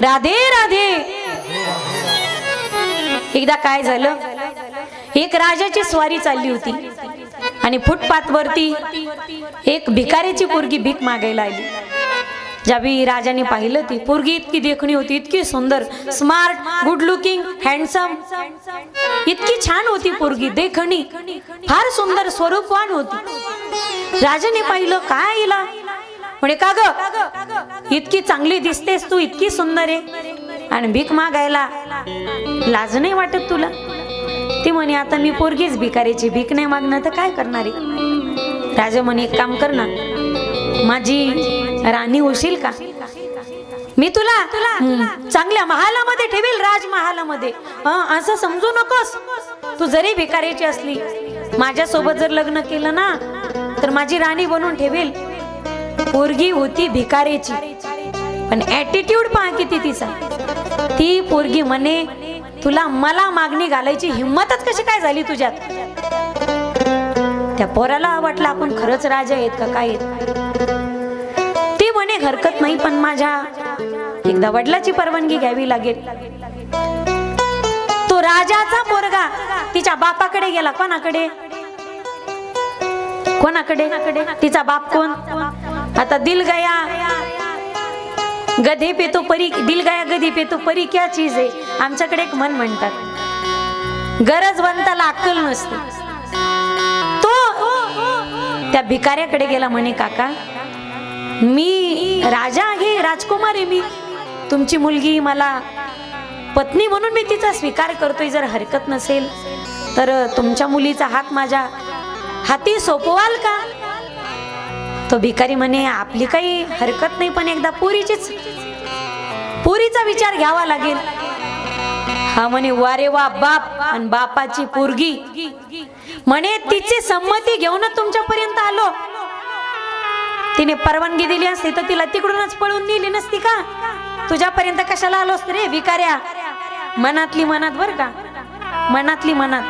राधे राधे. एकदा काय झालं? एक राजाची स्वारी चालली होती आणि फुटपाथ वरती एक भिकारीची पोरगी भीक मागायला आली. ज्यावेळी राजाने पाहिलं ती पोरगी इतकी देखणी होती इतकी सुंदर स्मार्ट गुड लुकिंग हँडसम इतकी छान होती पोरगी देखणी. फार सुंदर स्वरूपवान होती. राजाने पाहिलं काय इला म्हणे का ग? इतकी चांगली दिसतेस तू इतकी सुंदर आहे. आणि भीक मागायला लाज नाही वाटत तुला? ती म्हणे आता मी पोरगीच भिकारीची भीक नाही मागणार तर काय करणार आहे? राजा म्हणे एक काम कर ना माझी राणी होशील का? मी तुला? चांगल्या महालामध्ये ठेवील राजमहालामध्ये. हं, असं समजू नकोस. तू जरी भिकारीची असली माझ्यासोबत जर लग्न केलं ना तर माझी राणी बनवून ठेवेल. पोरगी होती भिकारीची. पण ऍटिट्यूड पहा किती तिचा. ती पोरगी म्हणे तुला मला मागणी घालायची हिंमतच कशी काय झाली तुझ्यात? त्या पोराला वाटलं आपण खरंच राजा आहेत का काय आहेत? ती म्हणे हरकत नाही पण माझ्या एकदा वडिलाची परवानगी घ्यावी लागेल. तो राजाचा पोरगा तिच्या बापाकडे गेला. कोणाकडे? कोणाकडे? तिचा बाप कोण? आता दिल गया. गधे पे तो परी दिल गया गधी पे तो परी क्या चीज आहे आमच्याकडे एक मन म्हणतात. गरज बनताला अक्कल नसते. तो त्या भिकाऱ्याकडे गेला म्हणे काका मी राजा आहे राजकुमार आहे मी. तुमची मुलगी मला पत्नी म्हणून मी तिचा स्वीकार करतोय जर हरकत नसेल तर तुमच्या मुलीचा हात माझ्या हाती सोपवाल का? तो भिकारी म्हणे आपली काही हरकत नाही पण एकदा पुरीचीच पुरीचा विचार घ्यावा लागेल. हा म्हणे वारे वा बाप आणि बापाची पोरगी. म्हणे तिची संमती घेऊनच तुमच्यापर्यंत आलो. तिने परवानगी दिली असती तर तिला तिकडूनच पळून नेली नसती का? तुझ्यापर्यंत कशाला आलो असते रे भिकाऱ्या? मनातली मनात बर का? मनातली मनात.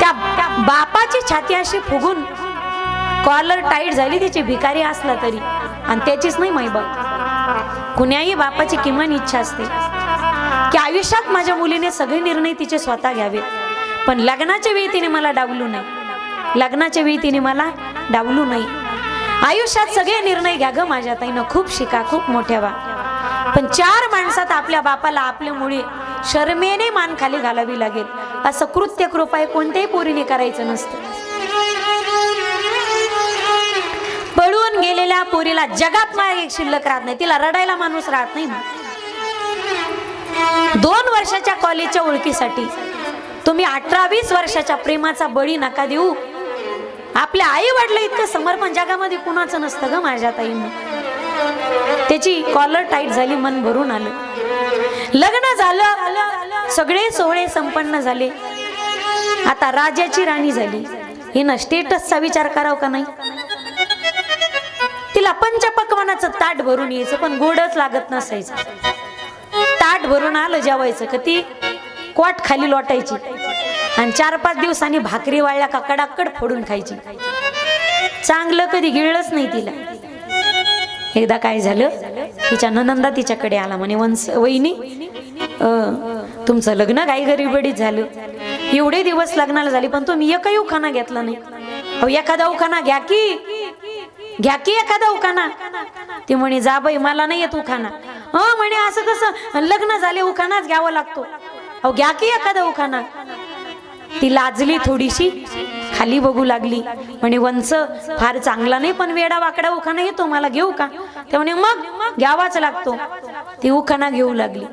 त्या त्या बापाची छाती अशी फुगून कॉलर टाईट झाली तिची भिकारी असला तरी. आणि त्याचीच नाही माई बाप. कुण्याही बापाची किमान इच्छा असते. की आयुष्यात माझ्या मुलीने सगळे निर्णय तिचे स्वतः घ्यावेत. पण लग्नाच्या वेळी तिने मला डावलू नाही लग्नाच्या वेळी तिने मला डावलू नाही आयुष्यात सगळे निर्णय घ्या ग माझ्या ताईनं. खूप शिका खूप मोठ्या बा पण चार माणसात आपल्या बापाला आपल्या मुळे शर्मेने मान खाली घालावी लागेल. असं कृत्य कृपा कोणत्याही पोरीने करायचं नसतं. होऊन गेलेल्या पोरीला जगात मागे एक शिल्लक राहत नाही तिला रडायला माणूस राहत नाही. दोन वर्षाच्या कॉलेजच्या ओळखीसाठी तुम्ही अठरा वीस वर्षाच्या प्रेमाचा बळी नका देऊ. आपल्या आई वडलं इतकं समर्पण जगामध्ये कुणाचं नसतं ग माझ्या ताईनं. त्याची कॉलर टाईट झाली मन भरून आलं. लग्न झालं सगळे सोहळे संपन्न झाले. आता राजाची राणी झाली. हिनं स्टेटसचा विचार करावा का नाही? तिला पंचपक्वानाचं ताट भरून यायचं पण गोडच लागत नसायचं. ताट भरून आलं जेवायचं का ती कोट खाली लोटायची आणि चार पाच दिवसांनी भाकरी वाळल्या का कडाकड फोडून खायची. चांगलं कधी गिळलंच नाही तिला. एकदा काय झालं? तिच्या ननंदा तिच्याकडे आला म्हणे वंस वहिनी तुमचं लग्न काही गरीबडीत झालं. एवढे दिवस लग्नाला झाले पण तुम्ही एकही उखाना घेतला नाही. अहो एखादा उखाना घ्या की घ्या की एखादा उखाना ती म्हणे जा बाई मला नाही येत उखाना हो म्हणे असं कसं? लग्न झाले उखानाच घ्यावा लागतो. अहो घ्या की एखादा उखाना ती लाजली थोडीशी खाली बघू लागली. म्हणे वंच फार चांगला नाही पण वेडा वाकडा उखाना येतो मला घेऊ का? ते म्हणे मग घ्यावाच लागतो. ती उखाना घेऊ लागली.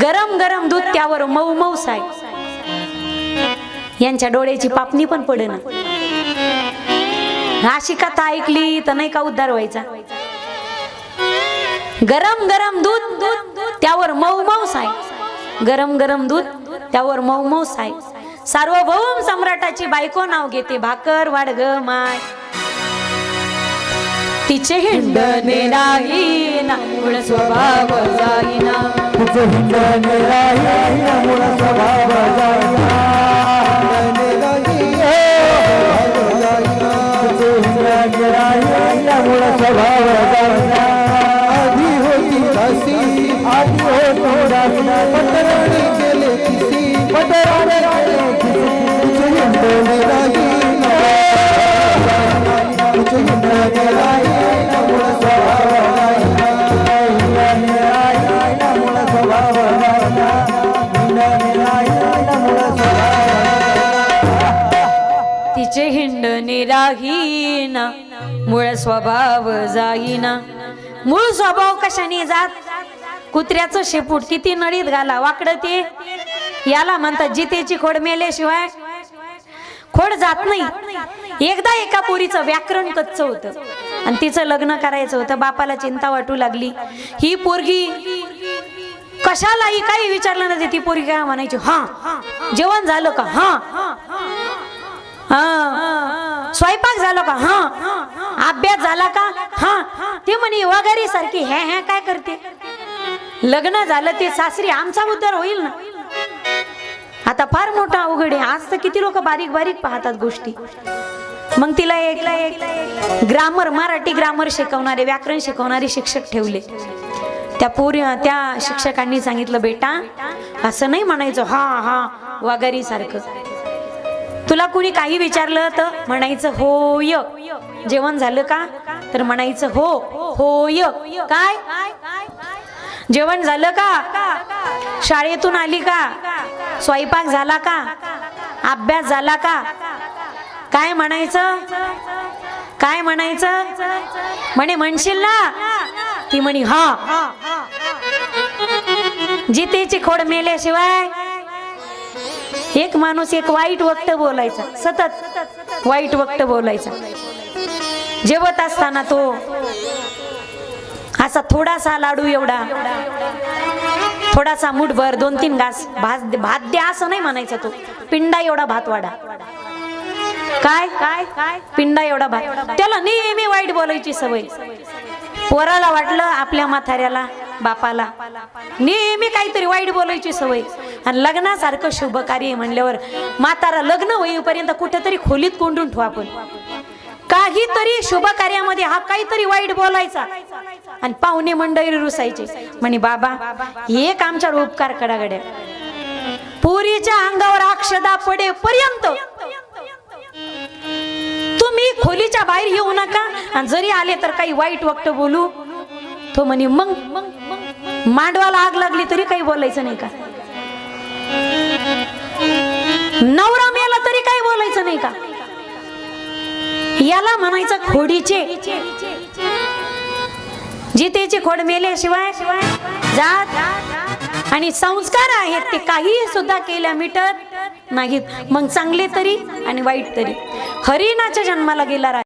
गरम गरम दूध त्यावर मऊ मऊ साय. यांच्या डोळ्याची पापणी पण पडेना. अशी कथा ऐकली तर नाही का उद्धार व्हायचा? गरम गरम दूध त्यावर मऊ मऊ साय. गरम गरम दूध त्यावर मऊ मऊ साय. सार्वभौम सम्राटाची बायको नाव घेते भाकर वाडग माय. तिचे हिंडणे नाही ना स्वभाव जाईना. तिचे हिंडण राही स्वभाव जाईना. तिचे हिंडणे राहीना मूळ स्वभाव जाईना मूळ स्वभाव कशाने जात? कुत्र्याचं शेपूट किती नळीत घाला वाकडं ते? याला म्हणतात जितेची खोड मेल्याशिवाय खोड जात नाही. एकदा एका पोरीचं व्याकरण कच्च होतं. आणि तिचं लग्न करायचं होतं बापाला चिंता वाटू लागली. ही पोरगी कशालाही काही विचारलं नाही ती पोरगी काय म्हणायची हा जेवण झालं का? हा. स्वयंपाक झाला का? हा. अभ्यास झाला का? हा. ते म्हणे वगैरे सारखी हे हे काय करते? लग्न झालं ते सासरी आमचा उद्धार होईल ना? आता फार मोठा अवघड आहे. आज तर किती लोक बारीक बारीक पाहतात गोष्टी. मग तिला एक एक ग्रामर मराठी ग्रामर शिकवणारे व्याकरण शिकवणारे शिक्षक ठेवले. त्या पोरी त्या शिक्षकांनी सांगितलं बेटा असं नाही म्हणायचं हा हा वगैरे सारखं. तुला कुणी काही विचारलं तर म्हणायचं होय. जेवण झालं का? तर म्हणायचं हो. होय. काय? जेवण झालं का? शाळेतून आली का? स्वयंपाक झाला का? अभ्यास झाला का? काय म्हणायचं? काय म्हणायचं? म्हणे म्हणशील ना? ती म्हणी हा. जितेची खोड मेल्याशिवाय एक माणूस एक वाईट वक्त बोलायचा. सतत वाईट वक्त बोलायचा. जेवत असताना तो असा थोडासा लाडू एवढा थोडासा मुठभर दोन तीन घास भात भात द्या असं नाही म्हणायचा तो. पिंडा एवढा भात वाडा काय? काय? काय? पिंडा एवढा भात. त्याला नेहमी वाईट बोलायची सवय. पोराला वाटलं आपल्या म्हाताऱ्याला बापाला. नेहमी काहीतरी वाईट बोलायची सवय. आणि लग्नासारखं शुभ कार्य म्हणल्यावर म्हातारा लग्न होईपर्यंत कुठेतरी खोलीत कोंडून ठेवा आपण. काहीतरी शुभ कार्यामध्ये हा काहीतरी वाईट बोलायचा. आणि पाहुणे मंडळी रुसायचे. म्हणे बाबा एक आमच्यावर उपकार कडागड्या पुरीच्या अंगावर अक्षदा पडे पर्यंत तुम्ही खोलीच्या बाहेर येऊ नका. आणि जरी आले तर काही वाईट वक्त बोलू. तो म्हणे मग मांडवाला आग लागली तरी काही बोलायचं नाही का? नवरा मेला तरी काही बोलायचं नाही का? याला म्हणायचं खोडीचे. जितेची खोड मेल्याशिवाय जात आणि संस्कार आहेत ते काही सुद्धा केल्या मिटत नाहीत. मग चांगले तरी आणि वाईट तरी. हरिणाच्या जन्माला गेला